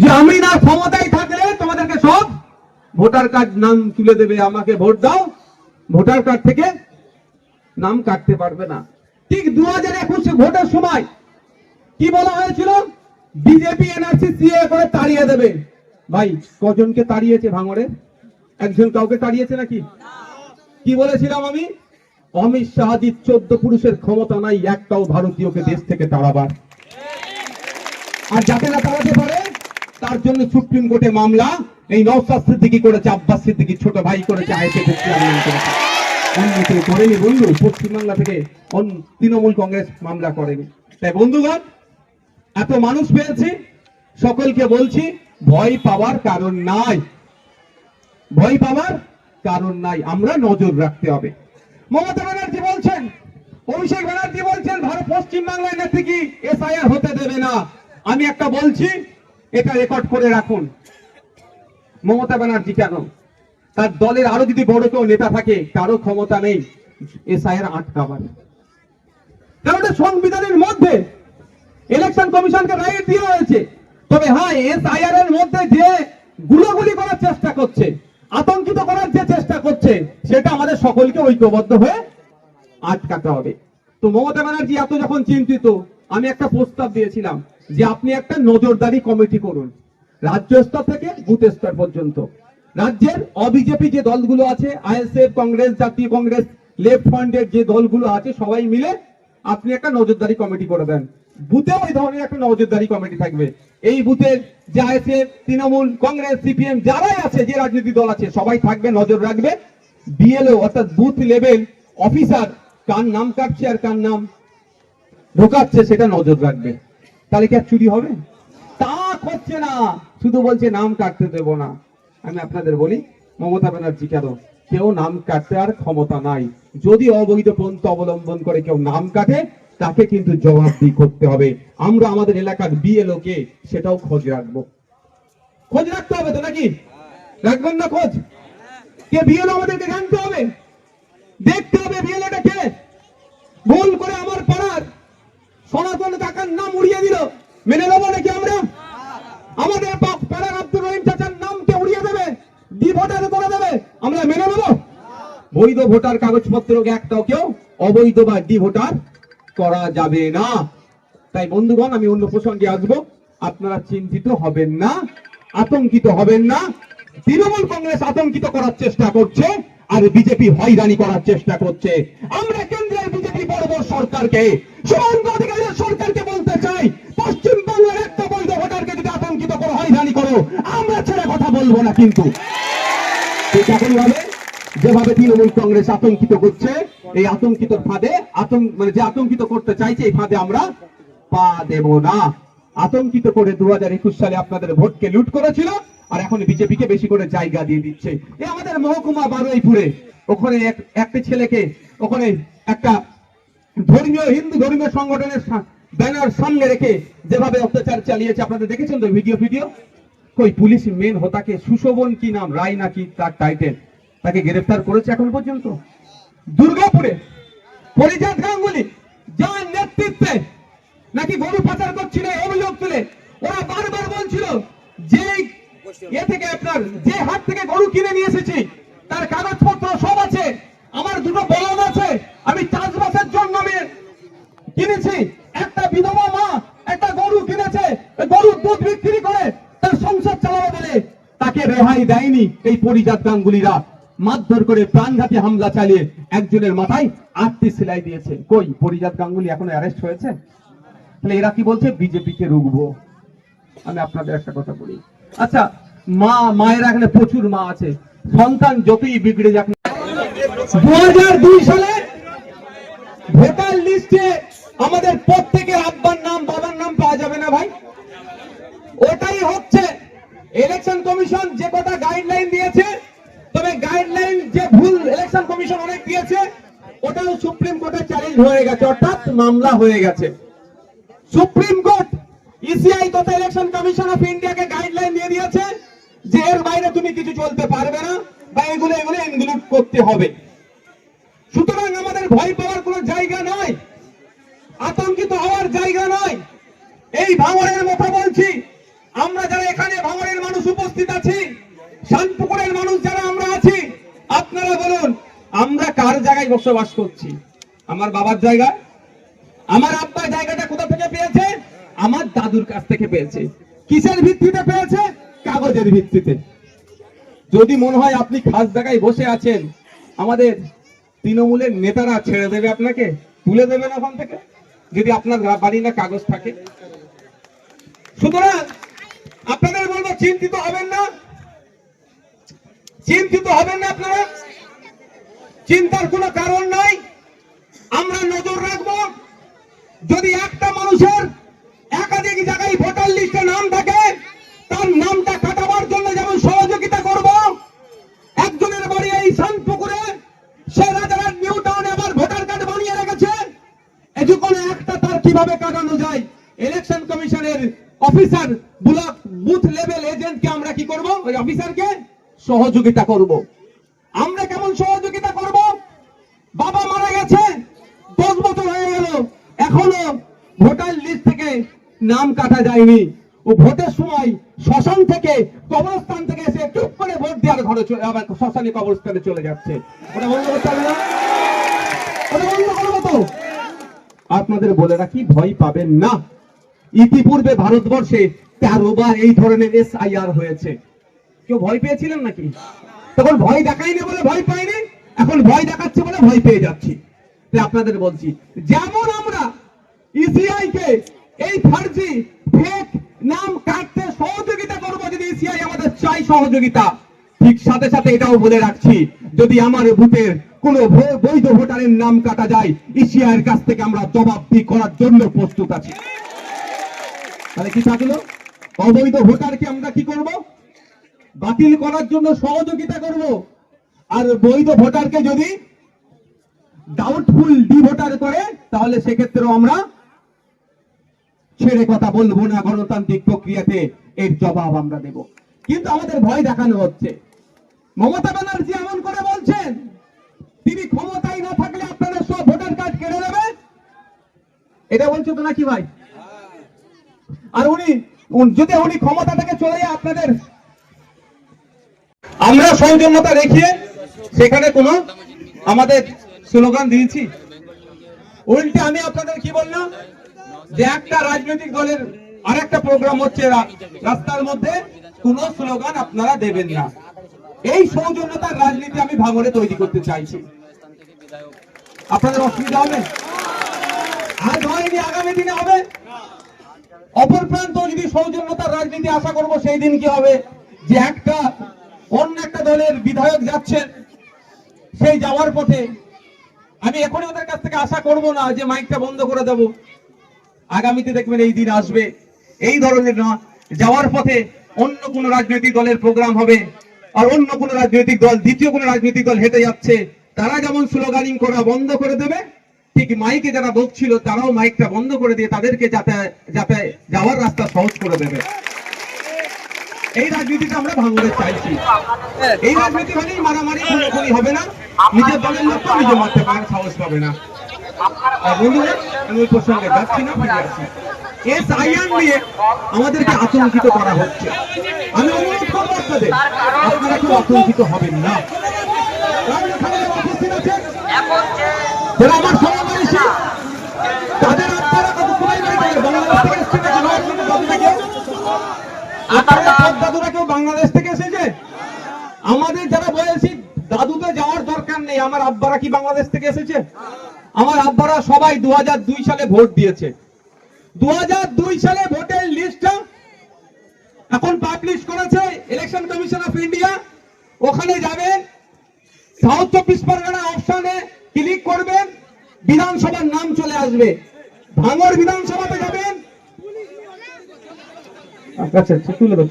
যে আমি না ক্ষমতায় থাকলে তোমাদেরকে সব ভোটার কার্ড নাম তুলে দেবে, আমাকে ভোট দাও। ভোটার কার্ড থেকে নাম কাটতে পারবে না। ঠিক দু হাজার একুশে ভোটের সময় কি বলা হয়েছিল? বিজেপি, এনআরসি, সিএ করে তাড়িয়ে দেবে। ভাই, কজনকে তাড়িয়েছে ভাঙড়ে? একজন কাউকে তাড়িয়েছে নাকি? কি বলেছিলাম আমি? অমিত শাহাজির চোদ্দ পুরুষের ক্ষমতা নাই, একটাও ভারতীয়কে দেশ থেকে তাড়াবার। আর যাতে না তাড়াতে পারে তার জন্য সুপ্রিম কোর্টে মামলা। এই নওসাদ সিদ্দিকি করেছে, আব্বাস সিদ্দিকি ছোট ভাই করেছে আইসিএফ করেছে। করেনি বন্ধু, পশ্চিমবাংলা থেকে তৃণমূল কংগ্রেস মামলা করেনি। তাই বন্ধুগণ, এত মানুষ পেয়েছি, সকলকে বলছি, ভয় পাওয়ার কারণ নাই। ভয় পাওয়ার কারণ নাই, আমরা নজর রাখতে হবে। মমতা ব্যানার্জি বলছেন, অভিষেক ব্যানার্জি বলছেন, ভারত পশ্চিম বাংলায় নেত্রী কি এসআইআর হতে দেবে না? আমি একটা বলছি এটা রেকর্ড করে রাখুন। মমতা ব্যানার্জি কেন? তার দলের আরও যদি বড় কেউ নেতা থাকে, তারও ক্ষমতা নেই। এসআইআর আটকাবার কারণ সংবিধানের মধ্যে ইলেকশন কমিশনকে রাইট দেওয়া হয়েছে। তবে হ্যাঁ এসআইআর এর মধ্যে যে গুলোগুলি করার চেষ্টা করছে, আতঙ্কিত করার যে চেষ্টা করছে, সেটা আমাদের সকলকে ঐক্যবদ্ধ হয়ে আটকাতে হবে। তো মমতা ব্যানার্জি এত যখন চিন্তিত আমি একটা প্রস্তাব দিয়েছিলাম যে আপনি একটা নজরদারি কমিটি করুন, রাজ্য স্তর থেকে বুথ স্তর পর্যন্ত। রাজ্যের অবিজেপি যে দলগুলো আছে আইএসএফ কংগ্রেস, জাতীয় কংগ্রেস, লেফট ফ্রন্টের যে দলগুলো আছে, সবাই মিলে আপনি একটা নজরদারি কমিটি করে দেন। বুথে ওই ধরনের একটা নজরদারি কমিটি থাকবে। এই বুথের যে আইএসএফ তৃণমূল, কংগ্রেস, সিপিএম যারাই আছে, যে রাজনৈতিক দল আছে, সবাই থাকবে, নজর রাখবে। বিএলও, অর্থাৎ বুথ লেভেল অফিসার, কার নাম কাটছে আর কার নাম ঢোকাচ্ছে, সেটা নজর রাখবে। তাহলে কি আর চুরি হবে? তা করছে না। শুধু বলছে, নাম কাটতে দেব না। আমি আপনাদের বলি, মমতা ব্যানার্জি কেন? কেউ নাম কাটতে আর ক্ষমতা নাই। যদি অবৈধ পন্থা অবলম্বন করে কেউ নাম কাটে, তাকে কিন্তু জবাবদি করতে হবে। আমরা আমাদের এলাকার বিএলও কে সেটাও খোঁজ রাখব। খোঁজ রাখতে হবে তো নাকি? রাখবেন না খোঁজ? কে বিএলও আমাদেরকে জানতে হবে? দেখতে হবে বিএলওটা কে ভুল করে আমার পাড়ার সনাতন কাকার নাম উড়িয়ে দিল মেনে নেব নাকি আমরা আমাদের পা- পাড়ার আব্দুর রহিম চাচার নামকে উড়িয়ে দেবে ডি ভোটার করে দেবে আমরা মেনে নেব বৈধ ভোটার কাগজপত্র একটাও কেউ অবৈধ বা ডি ভোটার করা যাবে না? তাই বন্ধুগণ, আমি অন্য প্রসঙ্গে আসব। আপনারা চিন্তিত হবেন না, আতঙ্কিত হবেন না। তৃণমূল কংগ্রেস আতঙ্কিত করার চেষ্টা করছে আর বিজেপি হয়রানি করার চেষ্টা করছে। আমরা কেন্দ্রের বিজেপি বড় বড় সরকারকে অধিকারের সরকারকে বলতে চাই পশ্চিম বাংলার একটা বৈধ ভোটারকে যদি আতঙ্কিত করো, হয়রানি করো, আমরা ছেড়ে কথা বলব না কিন্তু। ঠিক একইভাবে যেভাবে তৃণমূল কংগ্রেস আতঙ্কিত করছে, এই আতঙ্কিত ফাঁদে আতঙ্ক মানে যে আতঙ্কিত করতে চাইছে, এই ফাঁদে আমরা পা দেব না। আতঙ্কিত করে দু হাজার একুশ সালে আপনাদের ভোটকে লুট করেছিল, আর এখন বিজেপিকে বেশি করে জায়গা দিয়ে দিচ্ছে। এ আমাদের মহকুমা বারুইপুরে, ওখানে একটা ছেলেকে, ওখানে একটা ধর্মীয়, হিন্দু ধর্মীয় সংগঠনের ব্যানার সামনে রেখে যেভাবে অত্যাচার চালিয়েছে, আপনাদের দেখেছেন তো ভিডিও ভিডিও কই, পুলিশ মেন হোতাকে সুশোভন কি নাম? রায় নাকি তার টাইটেল তাকে গ্রেফতার করেছে এখন পর্যন্ত। দুর্গাপুরে পরিজাত গাঙ্গুলি, যার নেতৃত্বে নাকি গরু পাচার করছিল অভিযোগ তুলে, ওরা বারবার বলছিল যে এ থেকে আপনার যে হাট থেকে গরু কিনে নিয়ে এসেছি, তার কাগজপত্র সব আছে, আমার দুটো বলদ আছে, আমি চাষবাসের জন্য আমি কিনেছি, একটা বিধবা মা, একটা গরু কিনেছে গরু দুধ বিক্রি করে তার সংসার চালাবে বলে তাকে রেহাই দেয়নি এই পরিজাত গাঙ্গুলিরা। মারধর করে প্রাণঘাতী হামলা চালিয়ে একজনের মাথায় আটটি সেলাই দিয়েছে। কই? পরিজাত গাঙ্গুলি এখনও অ্যারেস্ট হয়েছে? তাহলে এরা কি বলছে? বিজেপিকে রুখবো। আমি আপনাদের একটা কথা বলি। আচ্ছা মা, মায়ের এখানে প্রচুর মা আছে। সন্তান যতই বিগড়ে যাক দু হাজার দুই সালে ভোটার লিস্টে আমাদের প্রত্যেকের আব্বার নাম, বাবার নাম পাওয়া যাবে না ভাই। ওটাই হচ্ছে ইলেকশন কমিশন যে কটা গাইডলাইন দিয়েছে তবে গাইডলাইন যে ভুল ইলেকশন কমিশন অনেক দিয়েছে, ওটাও সুপ্রিম কোর্টে চ্যালেঞ্জ হয়ে গেছে, অর্থাৎ মামলা হয়ে গেছে। সুপ্রিম কোর্ট ইসিআই তথা ইলেকশন কমিশন অফ ইন্ডিয়াকে গাইডলাইন দিয়ে দিয়েছে যে এর বাইরে তুমি কিছু চলতে পারবে না বা এগুলো এগুলো ইনক্লুড করতে হবে। সুতরাং আমাদের ভয় পাওয়ার কোনো জায়গা নয়, আতঙ্কিত হওয়ার জায়গা নয়। এই ভাঙরের কথা বলছি। আমরা যারা এখানে জায়গায় বসবাস করছি। আমার বাবার জায়গা, আমার আব্বা জায়গাটা কোথা থেকে পেয়েছে? আমার দাদুর কাছ থেকে পেয়েছে। কিসের ভিত্তিতে পেয়েছে? কাগজের ভিত্তিতে। যদি মনে হয় আপনি খাস জায়গায় বসে আছেন, আমাদের তৃণমূলের নেতারা ছেড়ে দেবে আপনাকে, তুলে দেবে না ওখান থেকে? যদি আপনার বাড়ি না কাগজ থাকে। সুতরাং আপনাদের বলব, চিন্তিত হবেন না। চিন্তিত হবেন না আপনারা। চিন্তার কোনো কারণ নাই। আমরা নজর রাখব। যদি একটা মানুষের একাধিক জায়গায় ভোটার লিস্টে নাম থাকে, তার নামটা কাটাবার জন্য যেমন সহযোগিতা করব, একজনের বাড়ি এই শান্তপুকুরে, সে রাজারহাট নিউ আবার ভোটার কার্ড বানিয়ে রেখেছে। এটুকুন একটা তার কীভাবে কাটানো যায়? ইলেকশন কমিশনের অফিসার ব্লক বুথ লেভেল এজেন্টকে আমরা কি করব? ওই অফিসারকে সহযোগিতা করব। আমরা কেমন সহযোগিতা বাবা মারা গেছে, দশ বছর হয়ে গেল। এখনও ভোটার লিস্ট থেকে নাম কাটা যায়নি। ও ভোটের সময় শ্মশান থেকে কবরস্থান থেকে এসে চুপ করে ভোট দেওয়ার ঘরে চলে আবার শ্মশানে কবরস্থানে চলে যাচ্ছে। ওটা বন্ধ করতে হবে না? ওটা বন্ধ করব তো? আপনাদের বলে রাখি, ভয় পাবেন না। ইতিপূর্বে ভারতবর্ষে তেরো বার এই ধরনের এস হয়েছে। কেউ ভয় পেয়েছিলেন নাকি? তখন ভয় দেখাইনি বলে ভয় পাইনি এখন ভয় দেখাচ্ছে বলে ভয় পেয়ে যাচ্ছি। আপনাদের বলছি, যেমন আমরা ইসিআই কে এই ফার্জি ফেক নাম কাটতে সহযোগিতা করব যদি ইসিআই আমাদের চাই সহযোগিতা, ঠিক সাথে সাথে এটাও বলে রাখছি, যদি আমার বুথের কোন বৈধ ভোটারের নাম কাটা যায় ইসিআই এর কাছ থেকে আমরা জবাবদি করার জন্য প্রস্তুত আছি। তাহলে কি থাকল? অবৈধ ভোটারকে আমরা কি করব? বাতিল করার জন্য সহযোগিতা করব? আর বৈধ ভোটারকে যদি ডাউটফুল ডি ভোটার করে, তাহলে সেক্ষেত্রেও আমরা ছেড়ে কথা বলব না, গণতান্ত্রিক প্রক্রিয়াতে এর জবাব আমরা দেব। কিন্তু আমাদের ভয় দেখানো হচ্ছে। মমতা ব্যানার্জি এমন করে বলছেন, তিনি ক্ষমতায় না থাকলে আপনাদের সব ভোটার কার্ড কেড়ে নেবে? এটা বলছো তো নাকি ভাই? আর উনি যদি উনি ক্ষমতা থেকে চলে আপনাদের, আমরা সৌজন্যতা রেখে সেখানে কোনো আমাদের স্লোগান দিয়েছি। উল্টে আমি আপনাদের কি বললাম? যে একটা রাজনৈতিক দলের আরেকটা প্রোগ্রাম হচ্ছে রাস্তার মধ্যে, কোনো স্লোগান আপনারা দেবেন না। এই সৌজন্যতার রাজনীতি আমি ভাঙড়ে তৈরি করতে চাইছি। আপনাদের অসুবিধা হবে? আজ হয়নি, আগামী দিনে হবে। অপর প্রান্ত যদি সৌজন্যতার রাজনীতি আশা করব, সেই দিন কি হবে? যে একটা, অন্য একটা দলের বিধায়ক যাচ্ছেন সেই যাওয়ার পথে আমি এখনই ওদের কাছ থেকে আশা করব না যে মাইকটা বন্ধ করে দেব। আগামীতে দেখবেন এই দিন আসবে। এই ধরনের না, যাওয়ার পথে অন্য কোন রাজনৈতিক দলের প্রোগ্রাম হবে আর অন্য কোন রাজনৈতিক দল, দ্বিতীয় কোন রাজনৈতিক দল হেঁটে যাচ্ছে, তারা যেমন স্লোগানিং করা বন্ধ করে দেবে, ঠিক মাইকে যারা বকছিল তারাও মাইকটা বন্ধ করে দিয়ে তাদেরকে যাতে যাতে যাওয়ার রাস্তা সহজ করে দেবে। এই রাজনীতিটা আমরা ভাঙতে চাইছি। এই রাজনীতি হলেই মারামারি, খুনোখুনি হবে না। নিজের দলের লোক তো নিজে মারতে পারার সাহস পাবে না। প্রসঙ্গে নিয়ে আমাদেরকে আতঙ্কিত করা হচ্ছে। আমি করব না। আমার সমাবেশী দাদুরা কেউ বাংলাদেশ থেকে এসেছে? আমাদের যারা বয়সী দাদুতে যাওয়ার দরকার নেই। আমার আব্বারা কি বাংলাদেশ থেকে এসেছে? আমার আব্বারা সবাই দু সালে ভোট দিয়েছে। দু হাজার দুই সালে ভোটের লিস্টটা এখন পাবলিশ করেছে ইলেকশন কমিশন অফ ইন্ডিয়া ওখানে যাবেন সাউথ চব্বিশ পরগনা অপশনে ক্লিক করবেন বিধানসভার নাম চলে আসবে। ভাঙর বিধানসভাতে যাবেন আচ্ছা তুলে দাও।